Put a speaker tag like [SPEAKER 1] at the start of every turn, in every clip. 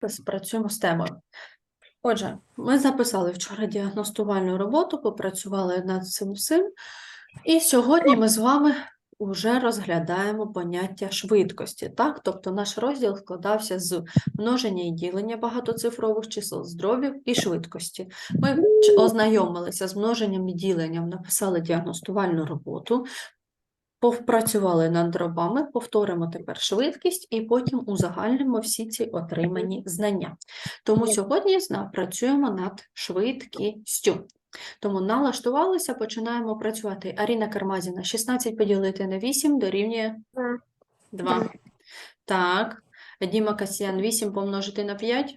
[SPEAKER 1] Пис- Працюємо з темою. Отже, ми записали вчора діагностувальну роботу, попрацювали над цим всім, і сьогодні ми з вами вже розглядаємо поняття швидкості. Так? Тобто наш розділ складався з множення і ділення багатоцифрових чисел, з дробів і швидкості. Ми ознайомилися з множенням і діленням, написали діагностувальну роботу, Повпрацювали над дробами, повторимо тепер швидкість і потім узагальнимо всі ці отримані знання. Тому сьогодні працюємо над швидкістю. Тому налаштувалися, починаємо працювати. Аріна Кармазіна, 16 поділити на 8 дорівнює 2. Так. Діма Касьян, 8 помножити на 5.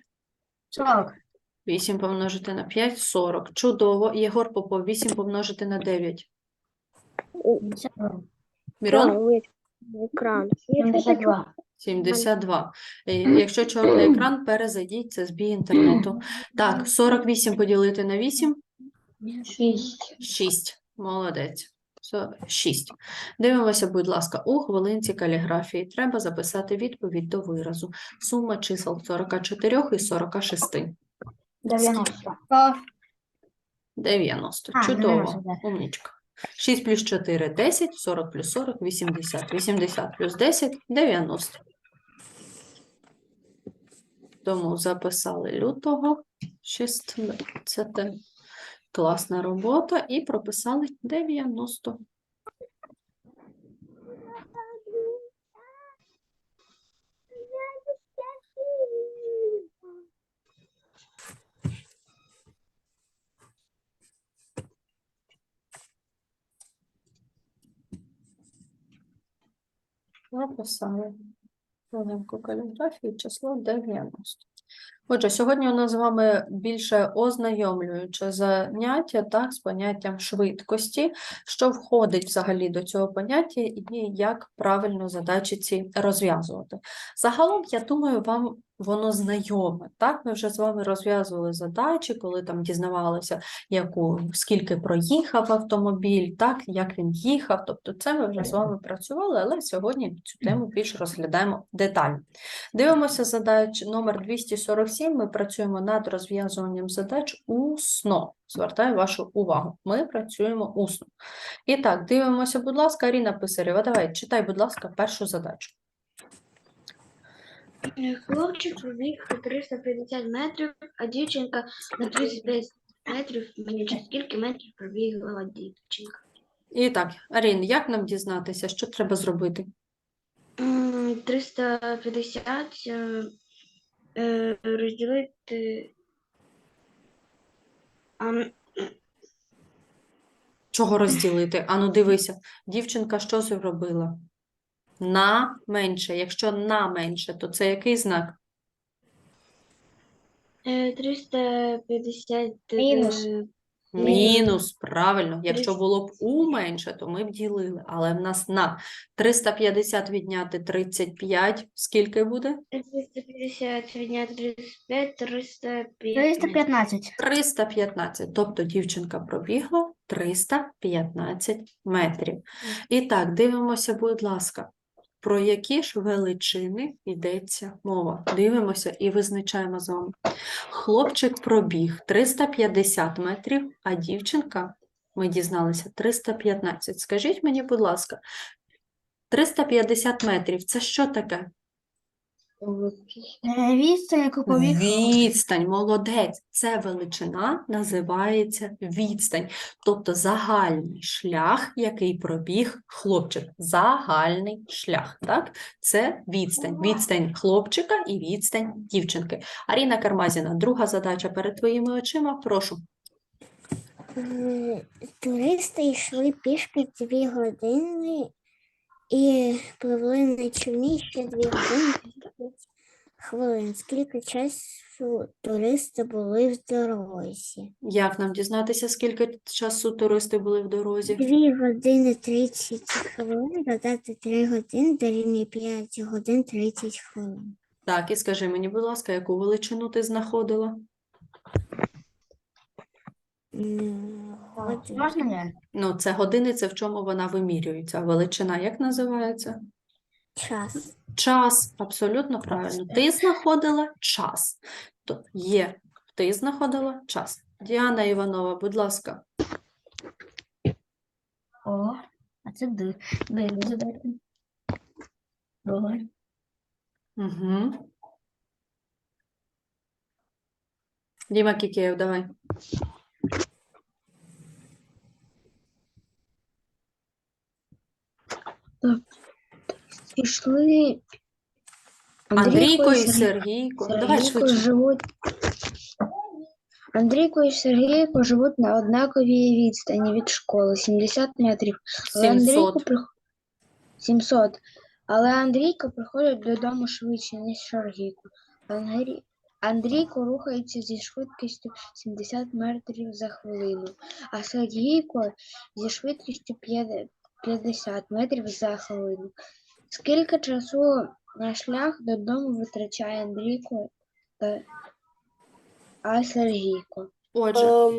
[SPEAKER 2] Сорок.
[SPEAKER 1] 8 помножити на 5 – 40. Чудово. Єгор Попов, 8 помножити на 9. Мірон?
[SPEAKER 2] Екран.
[SPEAKER 3] 72.
[SPEAKER 1] 72. Е, Якщо чорний екран, перезайдіть, це збій інтернету. Так, 48 поділити на 8
[SPEAKER 3] 6.
[SPEAKER 1] 6. Молодець. 6. Дивимося, будь ласка, у хвилинці каліграфії треба записати відповідь до виразу. Сума чисел 44 і 46.
[SPEAKER 3] 90.
[SPEAKER 1] 90.
[SPEAKER 3] А,
[SPEAKER 1] Чудово. Умнічка. 6 плюс 4 – 10, 40 плюс 40 – 80, 80 плюс 10 – 90. Тому записали лютого 16. Класна робота і прописали 90. Написали хвилинку каліграфії число 90. Отже, сьогодні у нас з вами більше ознайомлююче заняття так, з поняттям швидкості, що входить взагалі до цього поняття і як правильно задачі ці розв'язувати. Загалом, я думаю, вам воно знайоме. Так? Ми вже з вами розв'язували задачі, коли там дізнавалися, яку, скільки проїхав автомобіль, так, як він їхав. Тобто це ми вже з вами працювали, але сьогодні цю тему більш розглядаємо детально. Дивимося задач номер 247. Ми працюємо над розв'язуванням задач усно. Звертаю вашу увагу. Ми працюємо усно. І так, дивимося, будь ласка, Аріна Писарєва, давай, читай, будь ласка, першу задачу.
[SPEAKER 2] Хлопчик пробіг 350 метрів, а дівчинка на 35 метрів менше. Скільки метрів пробігла дівчинка?
[SPEAKER 1] І так, Арін, як нам дізнатися, що треба зробити?
[SPEAKER 2] М, 350 е, е, розділити. А, м,
[SPEAKER 1] Чого розділити? Ану, дивися, дівчинка що зробила? На менше. Якщо на менше, то це який знак?
[SPEAKER 2] е, 350 е,
[SPEAKER 3] Мінус.
[SPEAKER 1] Мінус, правильно. Якщо було б у менше, то ми б ділили. Але в нас на 350 відняти 35, скільки буде?
[SPEAKER 2] 350 відняти 35, 305.
[SPEAKER 3] 315.
[SPEAKER 1] 315. Тобто дівчинка пробігла 315 метрів. І так, дивимося, будь ласка, про які ж величини йдеться мова. Дивимося і визначаємо з вами. Хлопчик пробіг 350 метрів, а дівчинка, ми дізналися, 315. Скажіть мені, будь ласка, 350 метрів це що таке?
[SPEAKER 3] Відстань, яку побіг.
[SPEAKER 1] Відстань, молодець. Це величина називається відстань. Тобто загальний шлях, який пробіг хлопчик. Загальний шлях. Так? Це відстань. Відстань хлопчика і відстань дівчинки. Аріна Кармазіна, друга задача перед твоїми очима. Прошу.
[SPEAKER 4] Туристи йшли пішки дві години і пливли на човні ще дві години та 30 хвилин. Скільки часу туристи були в дорозі?
[SPEAKER 1] Як нам дізнатися, скільки часу туристи були в дорозі?
[SPEAKER 4] Дві години 30 хвилин, додати три години дорівнює 5 годин 30 хвилин.
[SPEAKER 1] Так, і скажи мені, будь ласка, яку величину ти знаходила?
[SPEAKER 4] М, годин.
[SPEAKER 3] Можна я?
[SPEAKER 1] Ну, це години, це в чому вона вимірюється. Величина як називається?
[SPEAKER 4] Час.
[SPEAKER 1] Час, абсолютно правильно. Ти знаходила час. То є, ти знаходила час. Діана Іванова, будь ласка.
[SPEAKER 3] О, а це Д. Д задати.
[SPEAKER 1] Угу. Діма Кікеєв, давай.
[SPEAKER 2] Пішли
[SPEAKER 1] Андрійко і Сергійко. Давай
[SPEAKER 2] Сергійко
[SPEAKER 1] швидше.
[SPEAKER 2] живуть. Андрійко і Сергійко живуть на однаковій відстані від школи 70 метрів. Але
[SPEAKER 1] 700.
[SPEAKER 2] Андрійко прих... 700. Але Андрійко приходить додому швидше, ніж Сергійко. Андрій... Андрійко рухається зі швидкістю 70 метрів за хвилину, а Сергійко зі швидкістю 50 метрів за хвилину. Скільки часу на шлях додому витрачає Андрійко та а Сергійко?
[SPEAKER 1] Отже,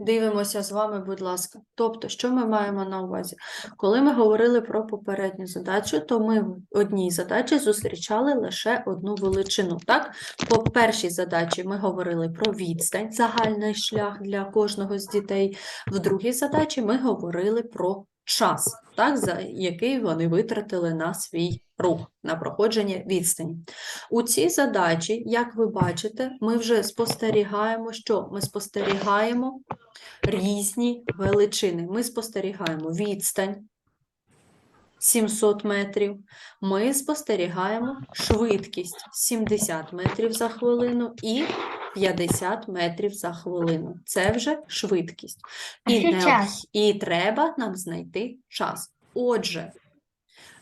[SPEAKER 1] дивимося з вами, будь ласка. Тобто, що ми маємо на увазі? Коли ми говорили про попередню задачу, то ми в одній задачі зустрічали лише одну величину. Так? По першій задачі ми говорили про відстань, загальний шлях для кожного з дітей. В другій задачі ми говорили про час, так, за який вони витратили на свій рух, на проходження відстані. У цій задачі, як ви бачите, ми вже спостерігаємо, що ми спостерігаємо різні величини. Ми спостерігаємо відстань 700 метрів. Ми спостерігаємо швидкість 70 метрів за хвилину і 50 метрів за хвилину. Це вже швидкість. І,
[SPEAKER 3] час.
[SPEAKER 1] і треба нам знайти час. Отже,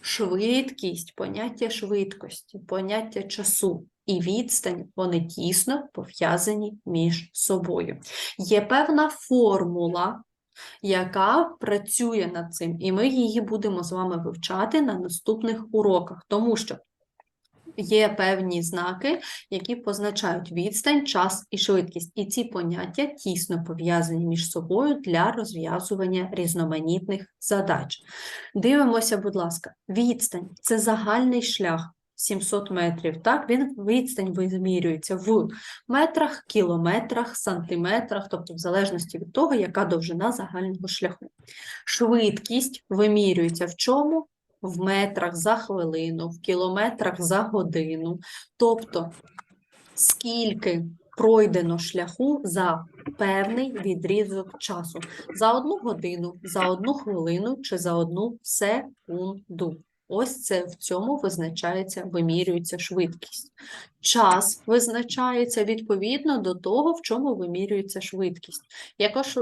[SPEAKER 1] швидкість, поняття швидкості, поняття часу і відстань, вони тісно пов'язані між собою. Є певна формула, яка працює над цим, і ми її будемо з вами вивчати на наступних уроках, тому що є певні знаки, які позначають відстань, час і швидкість. І ці поняття тісно пов'язані між собою для розв'язування різноманітних задач. Дивимося, будь ласка, відстань це загальний шлях. 700 метрів, так, він відстань вимірюється в метрах, кілометрах, сантиметрах, тобто в залежності від того, яка довжина загального шляху. Швидкість вимірюється в чому? В метрах за хвилину, в кілометрах за годину. Тобто, скільки пройдено шляху за певний відрізок часу. За одну годину, за одну хвилину чи за одну секунду. Ось це в цьому визначається, вимірюється швидкість. Час визначається відповідно до того, в чому вимірюється швидкість.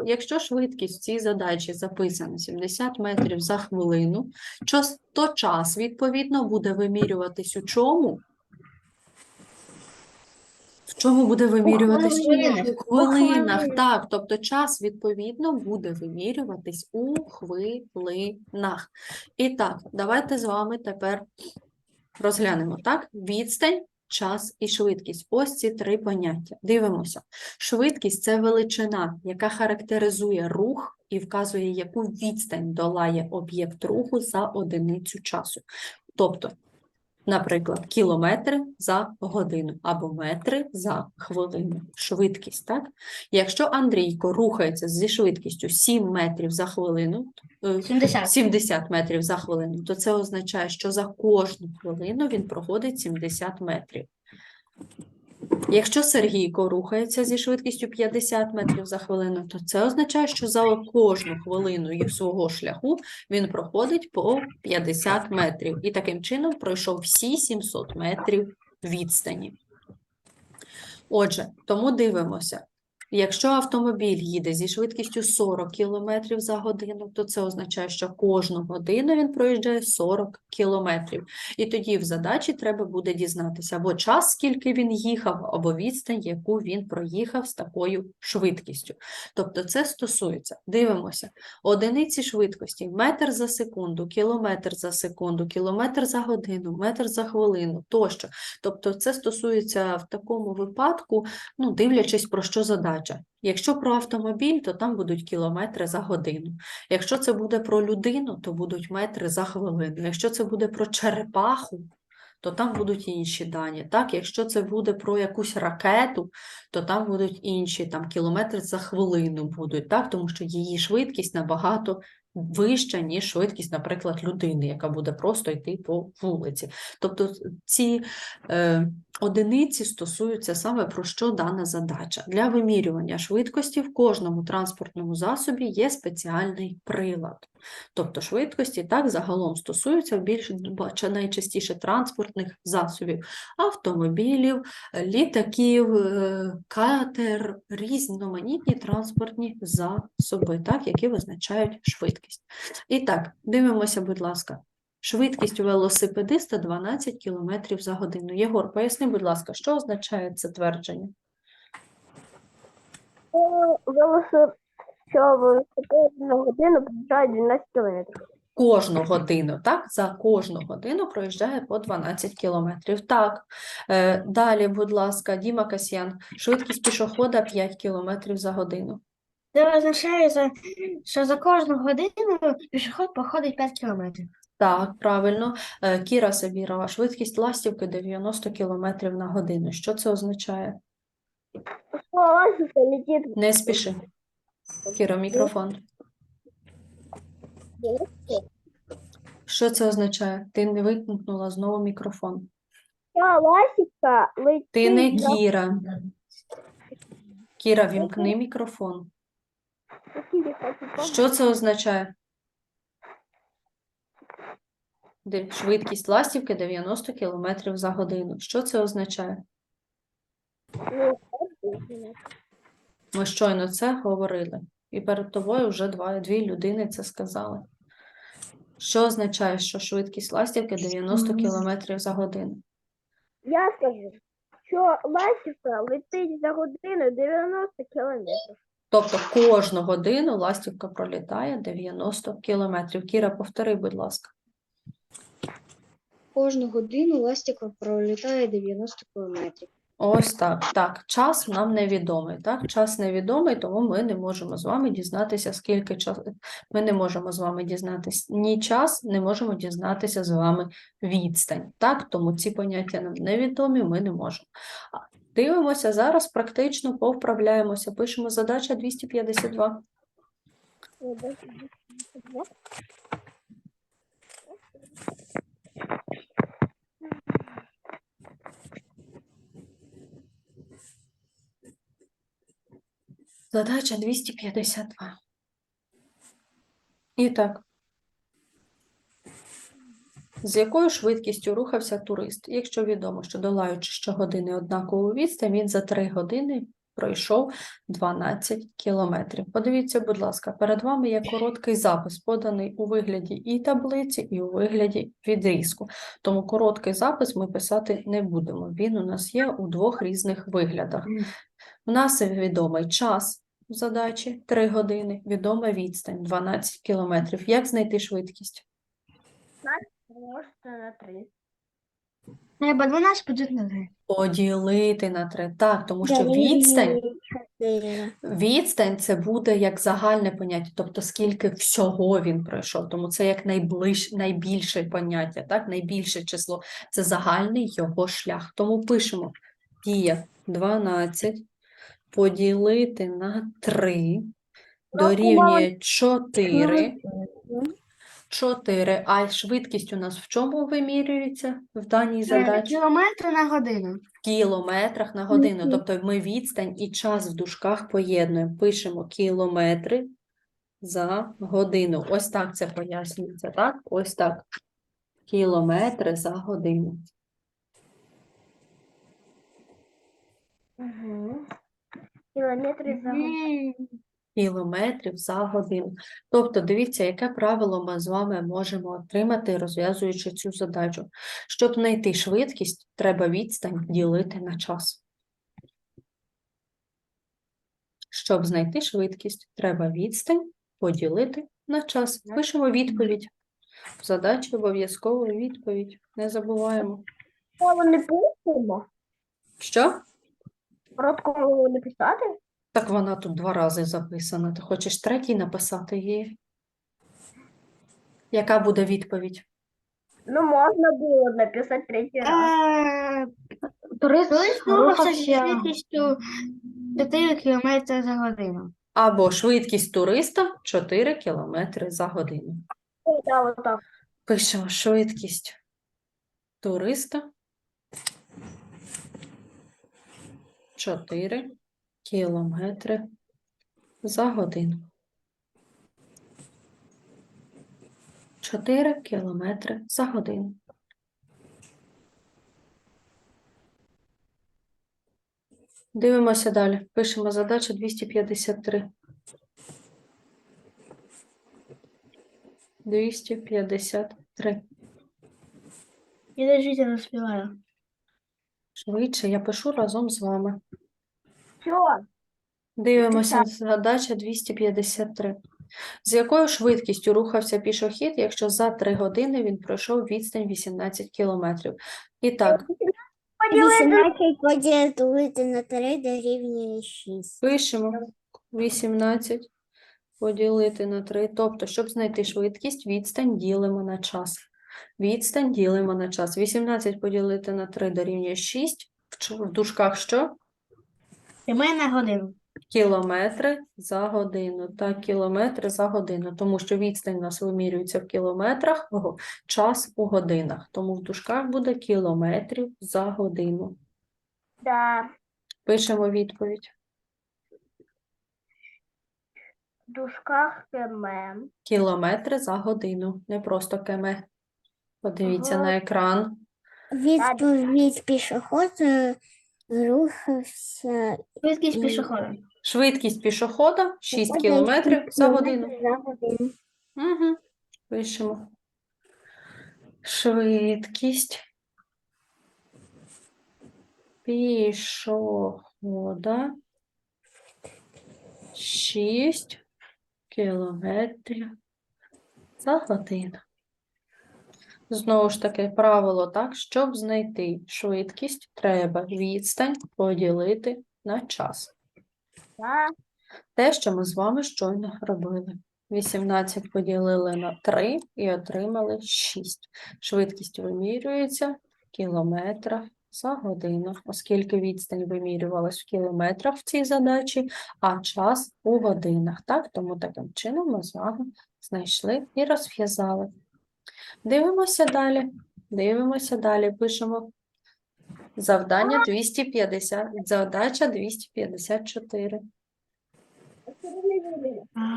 [SPEAKER 1] Якщо швидкість в цій задачі записана 70 метрів за хвилину, то час відповідно буде вимірюватись у чому? Чому буде вимірюватись?
[SPEAKER 3] хвилинах.
[SPEAKER 1] У хвилинах, так. Тобто час відповідно буде вимірюватись у хвилинах. І так, давайте з вами тепер розглянемо, так? Відстань, час і швидкість. Ось ці три поняття. Дивимося. Швидкість це величина, яка характеризує рух і вказує, яку відстань долає об'єкт руху за одиницю часу. Тобто, наприклад, кілометри за годину або метри за хвилину. Швидкість, так? Якщо Андрійко рухається зі швидкістю 7 метрів за хвилину, е,
[SPEAKER 3] 70.
[SPEAKER 1] 70 метрів за хвилину, то це означає, що за кожну хвилину він проходить 70 метрів. Якщо Сергійко рухається зі швидкістю 50 метрів за хвилину, то це означає, що за кожну хвилину свого шляху він проходить по 50 метрів. І таким чином пройшов всі 700 метрів відстані. Отже, тому дивимося. Якщо автомобіль їде зі швидкістю 40 км за годину, то це означає, що кожну годину він проїжджає 40 км. І тоді в задачі треба буде дізнатися або час, скільки він їхав, або відстань, яку він проїхав з такою швидкістю. Тобто це стосується, дивимося, одиниці швидкості, метр за секунду, кілометр за секунду, кілометр за годину, метр за хвилину тощо. Тобто це стосується в такому випадку, ну, дивлячись про що задача. Задача. Якщо про автомобіль, то там будуть кілометри за годину. Якщо це буде про людину, то будуть метри за хвилину. Якщо це буде про черепаху, то там будуть інші дані. Так, якщо це буде про якусь ракету, то там будуть інші там кілометри за хвилину будуть, так, тому що її швидкість набагато вища, ніж швидкість, наприклад, людини, яка буде просто йти по вулиці. Тобто ці е, одиниці стосуються саме про що дана задача. Для вимірювання швидкості в кожному транспортному засобі є спеціальний прилад. Тобто швидкості так загалом стосуються більш найчастіше транспортних засобів, автомобілів, е, літаків, е, катер, різноманітні транспортні засоби, так, які визначають швидкість. І так, дивимося, будь ласка. Швидкість велосипедиста 12 км за годину. Єгор, поясни, будь ласка, що означає це твердження?
[SPEAKER 5] Що велосипед на годину проїжджає 12 кілометрів.
[SPEAKER 1] Кожну годину, так? За кожну годину проїжджає по 12 кілометрів. Так. Е, далі, будь ласка, Діма Касьян. Швидкість пішохода 5 кілометрів за годину.
[SPEAKER 3] Це означає, що за кожну годину пішохід проходить 5 кілометрів.
[SPEAKER 1] Так, правильно. Е, Кіра Сабірова. Швидкість ластівки 90 кілометрів на годину. Що це означає?
[SPEAKER 5] Ластівка летить
[SPEAKER 1] Не спіши. Кіра, мікрофон. Що це означає? Ти не вимкнула знову мікрофон. Ти не Кіра. Кіра, вімкни мікрофон. Що це означає? Швидкість ластівки 90 км за годину. Що це означає? Ми щойно це говорили. І перед тобою вже два, дві людини це сказали. Що означає, що швидкість ластівки 90 км за годину?
[SPEAKER 5] Я скажу, що ластівка летить за годину 90 кілометрів.
[SPEAKER 1] Тобто кожну годину ластівка пролітає 90 км. Кіра, повтори, будь ласка.
[SPEAKER 2] Кожну годину ластівка пролітає 90 кілометрів.
[SPEAKER 1] Ось так. Так, час нам невідомий. Так, час невідомий, тому ми не можемо з вами дізнатися, скільки часу. Ми не можемо з вами дізнатися ні час, не можемо дізнатися з вами відстань. Так, тому ці поняття нам невідомі, ми не можемо. Дивимося зараз, практично повправляємося. Пишемо задача 252. Задача 252. І так. З якою швидкістю рухався турист? Якщо відомо, що долаючи щогодини однакову відстань, він за 3 години пройшов 12 кілометрів. Подивіться, будь ласка, перед вами є короткий запис, поданий у вигляді і таблиці, і у вигляді відрізку. Тому короткий запис ми писати не будемо. Він у нас є у двох різних виглядах. У нас відомий час задачі 3 години, відома відстань 12 кілометрів. Як знайти швидкість?
[SPEAKER 5] Можете на 3.
[SPEAKER 3] Треба 12 поділити на 3.
[SPEAKER 1] Поділити на 3. Так, тому що відстань, відстань це буде як загальне поняття, тобто скільки всього він пройшов. Тому це як найближ, найбільше поняття, так? найбільше число. Це загальний його шлях. Тому пишемо дія 12 поділити на 3 дорівнює 4. 4. А швидкість у нас в чому вимірюється в даній задачі?
[SPEAKER 3] Кілометри на годину.
[SPEAKER 1] В кілометрах на годину. Тобто ми відстань і час в дужках поєднуємо. Пишемо кілометри за годину. Ось так це пояснюється, так? Ось так. Кілометри за годину.
[SPEAKER 5] Угу. Кілометри за годину.
[SPEAKER 1] Кілометрів за годину. Тобто, дивіться, яке правило ми з вами можемо отримати, розв'язуючи цю задачу. Щоб знайти швидкість, треба відстань ділити на час. Щоб знайти швидкість, треба відстань поділити на час. Пишемо відповідь. В задачі обов'язково відповідь. Не забуваємо.
[SPEAKER 5] Не пишемо?
[SPEAKER 1] Що?
[SPEAKER 5] Коротку мову не писати?
[SPEAKER 1] Так вона тут два рази записана. Ти хочеш третій написати її? Яка буде відповідь?
[SPEAKER 5] Ну, можна було написати третій раз.
[SPEAKER 3] Е,
[SPEAKER 2] Турист
[SPEAKER 3] Турист рухався зі швидкістю 4 км за годину.
[SPEAKER 1] Або швидкість туриста 4 км за годину.
[SPEAKER 5] Да, вот так.
[SPEAKER 1] Пишемо швидкість туриста 4 кілометри за годину. 4 кілометри за годину. Дивимося далі. Пишемо задача 253. 253.
[SPEAKER 3] Підождіть, я не співаю.
[SPEAKER 1] Швидше я пишу разом з вами.
[SPEAKER 5] Все.
[SPEAKER 1] Дивимося, задача 253. З якою швидкістю рухався пішохід, якщо за 3 години він пройшов відстань 18 кілометрів? І так,
[SPEAKER 4] 18 поділити на 3 дорівнює 6.
[SPEAKER 1] пишемо 18 поділити на 3. Тобто, щоб знайти швидкість, відстань ділимо на час. Відстань ділимо на час. 18 поділити на 3 дорівнює 6. В чо- В дужках що?
[SPEAKER 3] Прямий на годину.
[SPEAKER 1] Кілометри за годину. Так, кілометри за годину, тому що відстань у нас вимірюється в кілометрах, ого, час у годинах. Тому в дужках буде кілометрів за годину.
[SPEAKER 5] Да.
[SPEAKER 1] Пишемо відповідь.
[SPEAKER 5] В дужках км.
[SPEAKER 1] Кілометри за годину, не просто км. Подивіться
[SPEAKER 5] Ага.
[SPEAKER 1] на екран.
[SPEAKER 4] Відповідь пішохода рухався
[SPEAKER 3] Швидкість пішохода.
[SPEAKER 1] Швидкість пішохода 6
[SPEAKER 4] Шість
[SPEAKER 1] кілометрів за годину.
[SPEAKER 4] за годину.
[SPEAKER 1] Угу. Пишемо. Швидкість пішохода 6 кілометрів за годину. Знову ж таки, правило так, щоб знайти швидкість, треба відстань поділити на час. Те, що ми з вами щойно робили. 18 поділили на 3 і отримали 6. Швидкість вимірюється в кілометрах за годину, оскільки відстань вимірювалась в кілометрах в цій задачі, а час у годинах. Так? Тому таким чином ми з вами знайшли і розв'язали. Дивимося далі. Дивимося далі. Пишемо завдання 250, задача 254.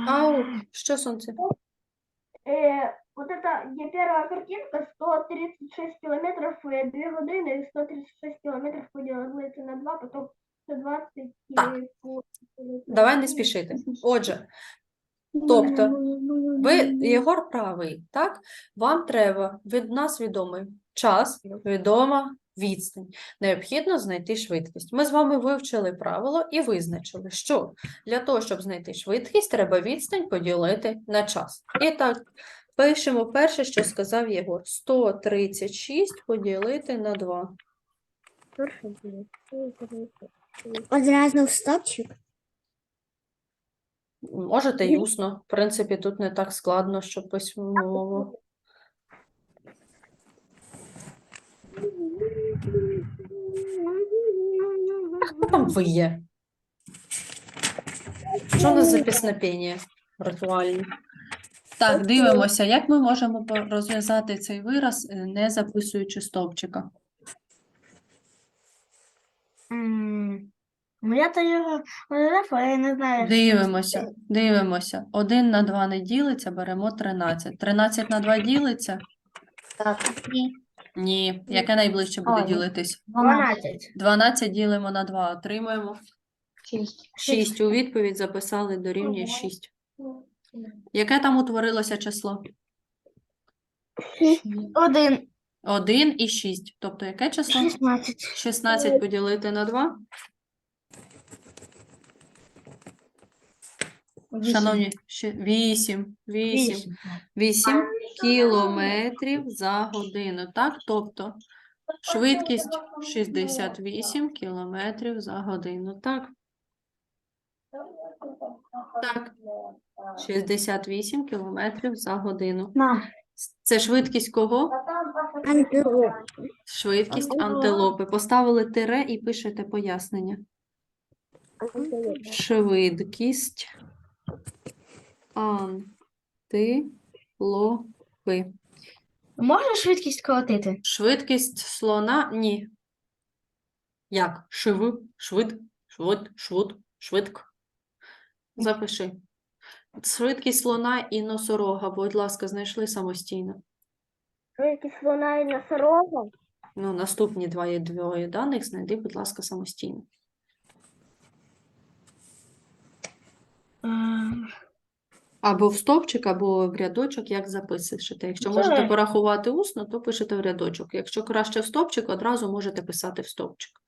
[SPEAKER 1] Ау, що сонце?
[SPEAKER 5] Э, вот это где первая картинка 136 километров и 2 годины, и 136 километров поделити на 2, потом 120
[SPEAKER 1] Так.
[SPEAKER 5] и по-
[SPEAKER 1] Давай не спішити. Отже, тобто, ви, Єгор правий, так? Вам треба від нас відомий час, відома відстань. Необхідно знайти швидкість. Ми з вами вивчили правило і визначили, що для того, щоб знайти швидкість, треба відстань поділити на час. І так, пишемо перше, що сказав Єгор. 136 поділити на 2.
[SPEAKER 4] Одразу в стопчик.
[SPEAKER 1] Можете й усно. В принципі, тут не так складно, що письмово. Хто там виє? Що у нас за піснопення ритуальні? Так, дивимося, як ми можемо розв'язати цей вираз, е, не записуючи стовпчика.
[SPEAKER 3] М, я то його розглядав, я не знаю.
[SPEAKER 1] Дивимося, дивимося. 1 на 2 не ділиться, беремо 13. 13 на 2 ділиться?
[SPEAKER 3] Так. Ні.
[SPEAKER 1] Ні. Яке найближче буде
[SPEAKER 3] Ой.
[SPEAKER 1] ділитись?
[SPEAKER 3] 12.
[SPEAKER 1] 12 ділимо на 2, отримуємо
[SPEAKER 3] 6.
[SPEAKER 1] 6. У відповідь записали дорівнює 6. Яке там утворилося число?
[SPEAKER 3] 1.
[SPEAKER 1] 1 і 6. Тобто яке число?
[SPEAKER 3] 16.
[SPEAKER 1] 16 поділити на 2. Шановні, ще 8. 8. 8 кілометрів за годину. Так, тобто швидкість 68 кілометрів за годину. Так. Так. 68 кілометрів за годину. Це швидкість кого?
[SPEAKER 4] Антилоп.
[SPEAKER 1] Швидкість антилопи. Поставили тире і пишете пояснення. Швидкість антилопи.
[SPEAKER 3] Можна швидкість скоротити?
[SPEAKER 1] Швидкість слона ні. Як? Шив, швид, швид, швуд, швидк. Запиши. Швидкість слона і носорога, будь ласка, знайшли самостійно.
[SPEAKER 5] Швидкість слона і носорога.
[SPEAKER 1] Ну, наступні двоє двоє даних знайди, будь ласка, самостійно. Або в стовпчик, або в рядочок, як записуєте. Якщо можете порахувати усно, то пишете в рядочок. Якщо краще в стовпчик, одразу можете писати в стовпчик.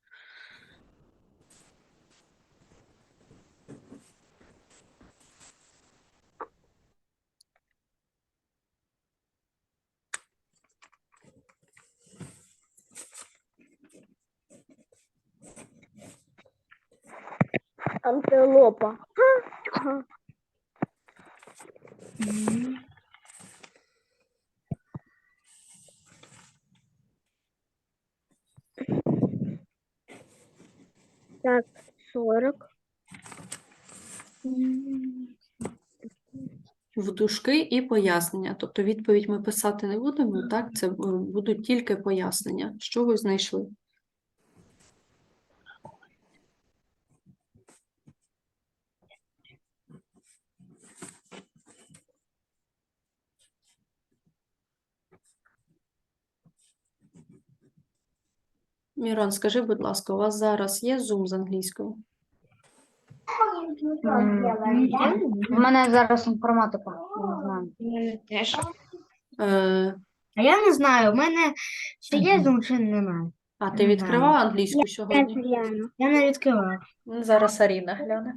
[SPEAKER 5] Антилопа.
[SPEAKER 2] Так, 40.
[SPEAKER 1] В дужки і пояснення. Тобто відповідь ми писати не будемо, так? Це будуть тільки пояснення. Що ви знайшли? Мірон, скажи, будь ласка, у вас зараз є Zoom з англійською?
[SPEAKER 6] У мене зараз інформатика. Не знаю.
[SPEAKER 2] Теж.
[SPEAKER 1] Е,
[SPEAKER 3] А я не знаю, у мене чи є Zoom, чи немає.
[SPEAKER 1] а ти
[SPEAKER 3] Не
[SPEAKER 1] відкривала англійську сьогодні?
[SPEAKER 3] Я не відкриваю.
[SPEAKER 1] Ну, Зараз Аріна гляне.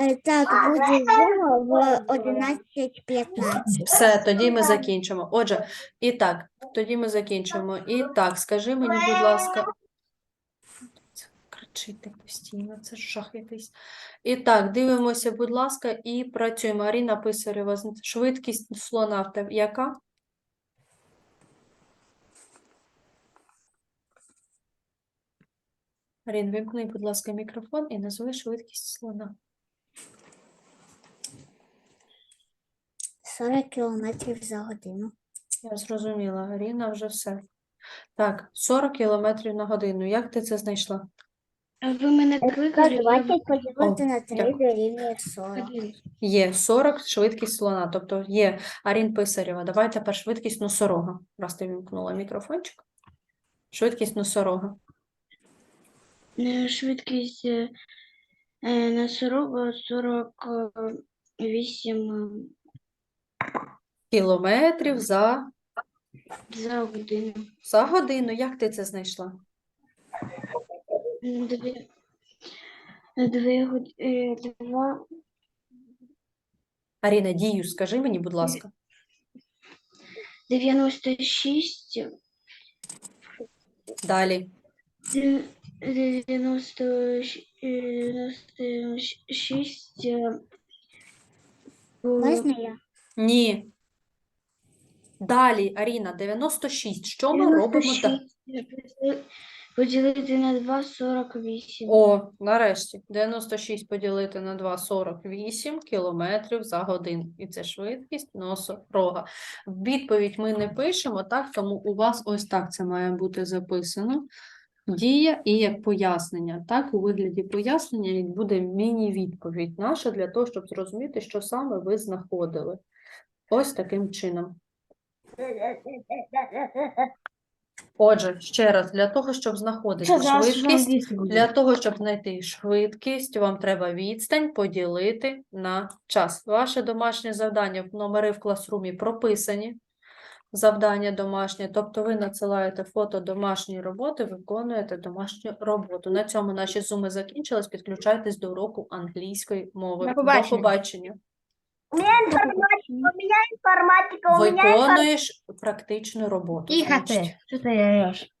[SPEAKER 4] Е, Так, буде зима в 11.15.
[SPEAKER 1] Все, тоді ми закінчимо. Отже, і так, тоді ми закінчимо. І так, скажи мені, будь ласка. Кричити постійно, це ж жах якийсь. І так, дивимося, будь ласка, і працюємо. Аріна Писарєва, з- швидкість слона яка? Арін, вимкни, будь ласка, мікрофон і назви швидкість слона.
[SPEAKER 4] 40 кілометрів за годину.
[SPEAKER 1] Я зрозуміла, Аріна вже все. Так, 40 кілометрів на годину. Як ти це знайшла?
[SPEAKER 2] Ви мене кликали, я
[SPEAKER 4] 120 поділити на 3
[SPEAKER 1] дякую.
[SPEAKER 4] дорівнює 40.
[SPEAKER 1] Є 40 швидкість слона, тобто є Арін Писарєва. Давай тепер швидкість носорога. Раз ти вімкнула мікрофончик. Швидкість носорога.
[SPEAKER 2] Е, Швидкість е, е, носорога 48
[SPEAKER 1] Кілометрів за,
[SPEAKER 2] за годину.
[SPEAKER 1] за годину. Як ти це знайшла?
[SPEAKER 2] Дві, дві, год- е, два,
[SPEAKER 1] Аріна, дію, скажи мені, будь ласка.
[SPEAKER 2] 96,
[SPEAKER 1] Далі.
[SPEAKER 2] дев- 96, 96 е, по-
[SPEAKER 4] Можна я?
[SPEAKER 1] Ні. Далі, Аріна, 96. Що ми робимо далі?
[SPEAKER 2] поділити на 2, 48.
[SPEAKER 1] О, нарешті. 96 поділити на 2 – 48 кілометрів за годину. І це швидкість носорога. Відповідь ми не пишемо, так? Тому у вас ось так це має бути записано. Дія і як пояснення. Так, у вигляді пояснення буде міні-відповідь наша для того, щоб зрозуміти, що саме ви знаходили. Ось таким чином. Отже, ще раз, для того, щоб знаходити
[SPEAKER 3] Що зараз
[SPEAKER 1] швидкість, для того, щоб знайти швидкість, вам треба відстань поділити на час. Ваше домашнє завдання, номери в класрумі прописані. Завдання домашнє, тобто ви надсилаєте фото домашньої роботи, виконуєте домашню роботу. На цьому наші зуми закінчились. Підключайтесь до уроку англійської мови.
[SPEAKER 3] До побачення.
[SPEAKER 1] До побачення.
[SPEAKER 5] У меня информатика, у меня информатика, у меня
[SPEAKER 1] Виконуєш практичну роботу.
[SPEAKER 3] Тихо ти, що ти ореш?